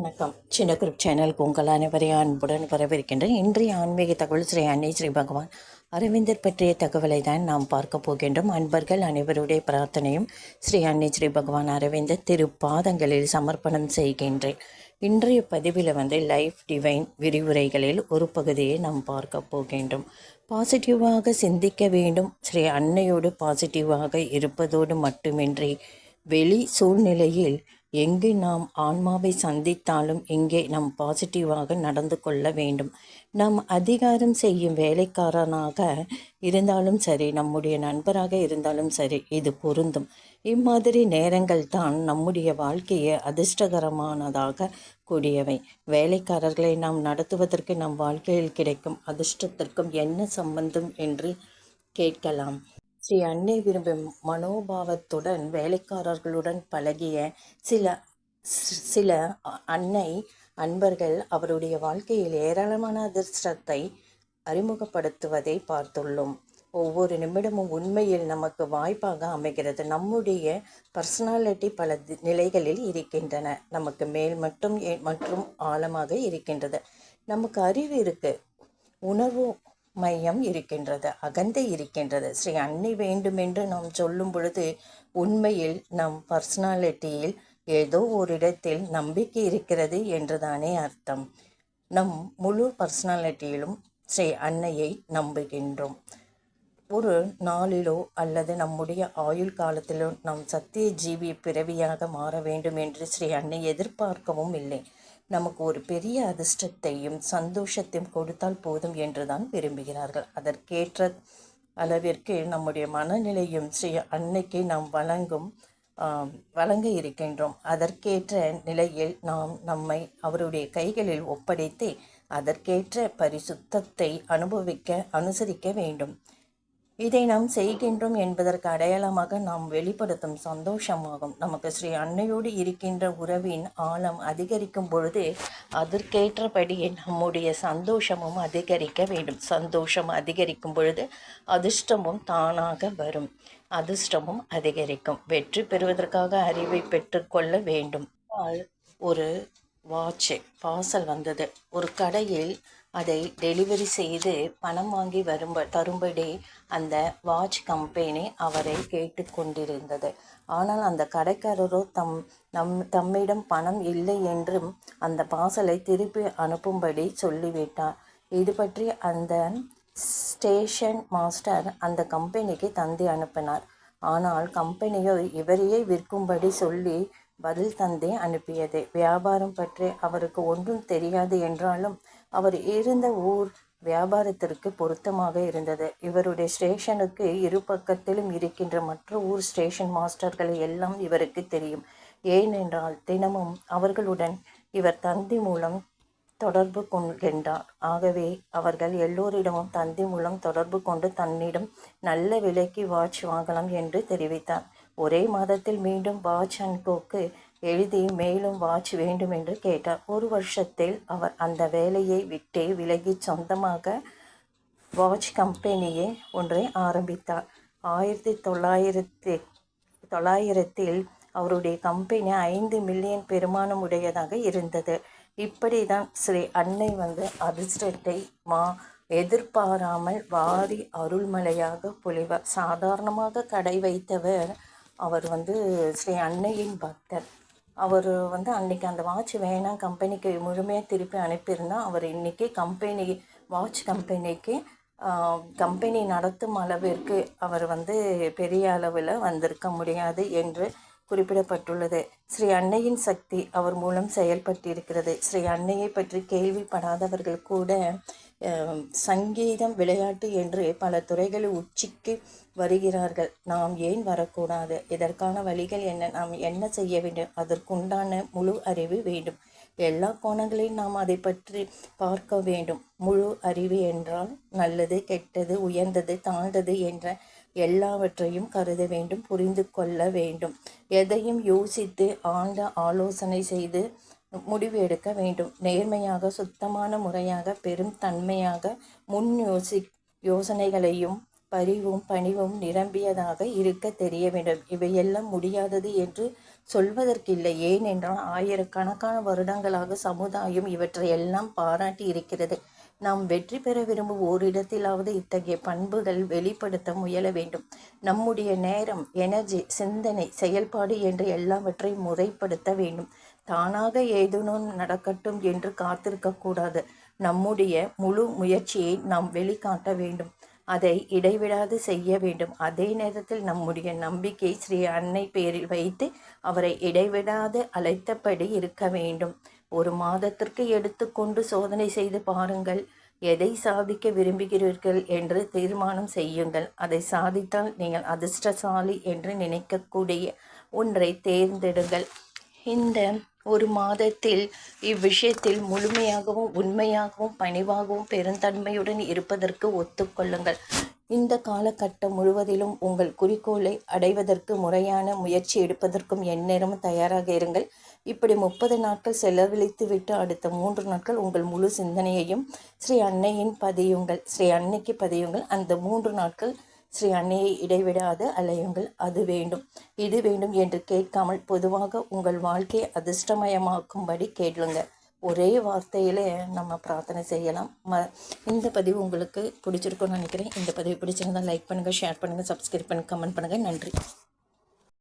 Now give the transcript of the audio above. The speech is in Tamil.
வணக்கம். சின்ன குரூப் சேனலுக்கு உங்கள் அனைவரையும் அன்புடன் வரவேற்கின்றேன். இன்றைய ஆன்மீக தகவல் ஸ்ரீ அன்னை ஸ்ரீ பகவான் அரவிந்தர் பற்றிய தகவலை தான் நாம் பார்க்க போகின்றோம். அன்பர்கள் அனைவருடைய பிரார்த்தனையும் ஸ்ரீ அன்னை ஸ்ரீ பகவான் அரவிந்தர் திருப்பாதங்களில் சமர்ப்பணம் செய்கின்றேன். இன்றைய பதிவில் வந்து லைஃப் டிவைன் விரிவுரைகளில் ஒரு பகுதியை நாம் பார்க்க போகின்றோம். பாசிட்டிவாக சிந்திக்க வேண்டும். ஸ்ரீ அன்னையோடு பாசிட்டிவாக இருப்பதோடு மட்டுமின்றி வெளி சூழ்நிலையில் எங்கு நாம் ஆன்மாவை சந்தித்தாலும் இங்கே நாம் பாசிட்டிவாக நடந்து கொள்ள வேண்டும். நாம் அதிகாரம் செய்யும் வேலைக்காரனாக இருந்தாலும் சரி நம்முடைய நண்பராக இருந்தாலும் சரி இது பொருந்தும். இம்மாதிரி நேரங்கள் தான் நம்முடைய வாழ்க்கையை அதிர்ஷ்டகரமானதாக கூடியவை. வேலைக்காரர்களை நாம் நடத்துவதற்கு நம் வாழ்க்கையில் கிடைக்கும் அதிர்ஷ்டத்திற்கும் என்ன சம்பந்தம் என்று கேட்கலாம். ஸ்ரீ அன்னை விரும்பும் மனோபாவத்துடன் வேலைக்காரர்களுடன் பழகிய சில சில அன்னை அன்பர்கள் அவருடைய வாழ்க்கையில் ஏராளமான அதிர்ஷ்டத்தை அறிமுகப்படுத்துவதை பார்த்துள்ளோம். ஒவ்வொரு நிமிடமும் உண்மையில் நமக்கு வாய்ப்பாக அமைகிறது. நம்முடைய பர்சனாலிட்டி பல நிலைகளில் இருக்கின்றன. நமக்கு மேல் மட்டும் மற்றும் ஆழமாக இருக்கின்றது. நமக்கு அறிவு இருக்குது உணர்வும் மையம் இருக்கின்றது அகந்தை இருக்கின்றது. ஸ்ரீ அன்னை வேண்டுமென்று நாம் சொல்லும் பொழுது உண்மையில் நம் பர்சனாலிட்டியில் ஏதோ ஒரு இடத்தில் நம்பிக்கை இருக்கிறது என்றுதானே அர்த்தம். நம் முழு பர்சனாலிட்டியிலும் ஸ்ரீ அன்னையை நம்புகின்றோம். ஒரு நாளிலோ அல்லது நம்முடைய ஆயுள் காலத்திலோ நாம் சத்திய ஜீவி பிறவியாக மாற வேண்டும் என்று ஸ்ரீ அன்னை எதிர்பார்க்கவும் இல்லை. நமக்கு ஒரு பெரிய அதிர்ஷ்டத்தையும் சந்தோஷத்தையும் கொடுத்தால் போதும் என்றுதான் விரும்புகிறார்கள். அதற்கேற்ற அளவிற்கு நம்முடைய மனநிலையும் ஸ்ரீ அன்னைக்கு நாம் வழங்கும் வழங்க இருக்கின்றோம். அதற்கேற்ற நிலையில் நாம் நம்மை அவருடைய கைகளில் ஒப்படைத்து அதற்கேற்ற பரிசுத்தத்தை அனுபவிக்க அனுசரிக்க வேண்டும். இதை நாம் செய்கின்றோம் என்பதற்கு அடையாளமாக நாம் வெளிப்படுத்தும் சந்தோஷமாகும். நமக்கு ஸ்ரீ அன்னையோடு இருக்கின்ற உறவின் ஆழம் அதிகரிக்கும் பொழுது அதற்கேற்றபடி நம்முடைய சந்தோஷமும் அதிகரிக்க வேண்டும். சந்தோஷம் அதிகரிக்கும் பொழுது அதிர்ஷ்டமும் தானாக வரும். அதிர்ஷ்டமும் அதிகரிக்கும். வெற்றி பெறுவதற்காக அறிவை பெற்றுக்கொள்ள வேண்டும். ஒரு வாட்சு பார்சல் வந்தது. ஒரு கடையில் அதை டெலிவரி செய்து பணம் வாங்கி வரும்ப தரும்படி அந்த வாட்ச் கம்பெனி அவரை கேட்டுக்கொண்டிருந்தது ஆனால் அந்த கடைக்காரரோ தம் நம் தம்மிடம் பணம் இல்லை என்றும் அந்த பார்சலை திருப்பி அனுப்பும்படி சொல்லிவிட்டார். இது பற்றி அந்த ஸ்டேஷன் மாஸ்டர் அந்த கம்பெனிக்கு தந்தி அனுப்பினார். ஆனால் கம்பெனியோ இவரையே விற்கும்படி சொல்லி பதில் தந்தே அனுப்பியது. வியாபாரம் பற்றி அவருக்கு ஒன்றும் தெரியாது என்றாலும் அவர் இருந்த ஊர் வியாபாரத்திற்கு பொருத்தமாக இருந்தது. இவருடைய ஸ்டேஷனுக்கு இரு பக்கத்திலும் இருக்கின்ற மற்ற ஊர் ஸ்டேஷன் மாஸ்டர்களை எல்லாம் இவருக்கு தெரியும். ஏனென்றால் தினமும் அவர்களுடன் இவர் தந்தி மூலம் தொடர்பு கொள்கின்றார். ஆகவே அவர்கள் எல்லோரிடமும் தந்தி மூலம் தொடர்பு கொண்டு தன்னிடம் நல்ல விலைக்கு வாட்ச் வாங்கலாம் என்று தெரிவித்தார். ஒரே மாதத்தில் மீண்டும் வாட்ச் அண்ட் கோக்கு எழுதி மேலும் வாட்ச் வேண்டும் என்று கேட்டார். ஒரு வருஷத்தில் அவர் அந்த வேலையை விட்டே விலகி சொந்தமாக வாட்ச் கம்பெனியே ஒன்றை ஆரம்பித்தார். ஆயிரத்தி தொள்ளாயிரத்தி தொள்ளாயிரத்தில் அவருடைய கம்பெனி ஐந்து மில்லியன் பெருமானம் உடையதாக இருந்தது. இப்படி தான் ஸ்ரீ அன்னை வந்து அதிர்ஷ்டத்தை மா எதிர்பாராமல் வாரி அருள்மலையாக பொழிவார். சாதாரணமாக கடை வைத்தவர் அவர் வந்து ஸ்ரீ அன்னையின் பக்தர். அவர் வந்து அன்னைக்கு அந்த வாட்ச் வேணாம் கம்பெனிக்கு முழுமையாக திருப்பி அனுப்பியிருந்தா அவர் இன்றைக்கி கம்பெனி வாட்ச் கம்பெனிக்கு கம்பெனி நடத்தும் அளவிற்கு அவர் வந்து பெரிய அளவில் வந்திருக்க முடியாது என்று குறிப்பிடப்பட்டுள்ளது. ஸ்ரீ அன்னையின் சக்தி அவர் மூலம் செயல்பட்டிருக்கிறது. ஸ்ரீ அன்னையை பற்றி கேள்விப்படாதவர்கள் கூட சங்கீதம் விளையாட்டு என்று பல துறைகளில் உச்சிக்கு வருகிறார்கள். நாம் ஏன் வரக்கூடாது? இதற்கான வழிகள் என்ன? நாம் என்ன செய்ய வேண்டும்? அதற்குண்டான முழு அறிவு வேண்டும். எல்லா கோணங்களையும் நாம் அதை பற்றி பார்க்க வேண்டும். முழு அறிவு என்றால் நல்லது கெட்டது உயர்ந்தது தாழ்ந்தது என்ற எல்லாவற்றையும் கருத வேண்டும் புரிந்து கொள்ள வேண்டும். எதையும் யோசித்து ஆழ்ந்த ஆலோசனை செய்து முடிவு எடுக்க வேண்டும். நேர்மையாக சுத்தமான முறையாக பெரும் தன்மையாக முன் யோசி யோசனைகளையும் பரிவும் பணிவும் நிரம்பியதாக இருக்க தெரிய வேண்டும். இவையெல்லாம் முடியாதது என்று சொல்வதற்கில்லை. ஏனென்றால் ஆயிரக்கணக்கான வருடங்களாக சமுதாயம் இவற்றையெல்லாம் பாராட்டி இருக்கிறது. நாம் வெற்றி பெற விரும்பும் ஓரிடத்திலாவது இத்தகைய பண்புகள் வெளிப்படுத்த முயல வேண்டும். நம்முடைய நேரம் எனர்ஜி சிந்தனை செயல்பாடு என்று எல்லாவற்றையும் முறைப்படுத்த வேண்டும். தானாக ஏதேனும் நடக்கட்டும் என்று காத்திருக்கக்கூடாது நம்முடைய முழு முயற்சியை நாம் வெளிக்காட்ட வேண்டும். அதை இடைவிடாது செய்ய வேண்டும். அதே நேரத்தில் நம்முடைய நம்பிக்கை ஸ்ரீ அன்னை பேரில் வைத்து அவரை இடைவிடாது அழைத்தபடி இருக்க வேண்டும். ஒரு மாதத்திற்கு எடுத்துக்கொண்டு சோதனை செய்து பாருங்கள். எதை சாதிக்க விரும்புகிறீர்கள் என்று தீர்மானம் செய்யுங்கள். அதை சாதித்தால் நீங்கள் அதிர்ஷ்டசாலி என்று நினைக்கக்கூடிய ஒன்றை தேர்ந்தெடுங்கள். இந்த ஒரு மாதத்தில் இவ்விஷயத்தில் முழுமையாகவும் உண்மையாகவும் பணிவாகவும் பெருந்தன்மையுடன் இருப்பதற்கு ஒத்துக்கொள்ளுங்கள் இந்த காலகட்டம் முழுவதிலும் உங்கள் குறிக்கோளை அடைவதற்கு முறையான முயற்சி எடுப்பதற்கும் எந்நேரமும் தயாராக இருங்கள். இப்படி முப்பது நாட்கள் செலவழித்துவிட்டு அடுத்த மூன்று நாட்கள் உங்கள் முழு சிந்தனையையும் ஸ்ரீ அன்னையின் பதியுங்கள். ஸ்ரீ அன்னைக்கு பதியுங்கள். அந்த மூன்று நாட்கள் ஸ்ரீ அன்னையை இடைவிடாது அலையுங்கள். அது வேண்டும். இது வேண்டும் என்று கேட்காமல் பொதுவாக உங்கள் வாழ்க்கையை அதிர்ஷ்டமயமாக்கும்படி கேளுங்க. ஒரே வார்த்தையில் நம்ம பிரார்த்தனை செய்யலாம். ம இந்த பதிவு உங்களுக்கு பிடிச்சிருக்கும்னு நினைக்கிறேன். இந்த பதிவு பிடிச்சிருந்தால் லைக் பண்ணுங்கள் ஷேர் பண்ணுங்கள் சப்ஸ்கிரைப் பண்ணுங்கள் கமெண்ட் பண்ணுங்கள் நன்றி.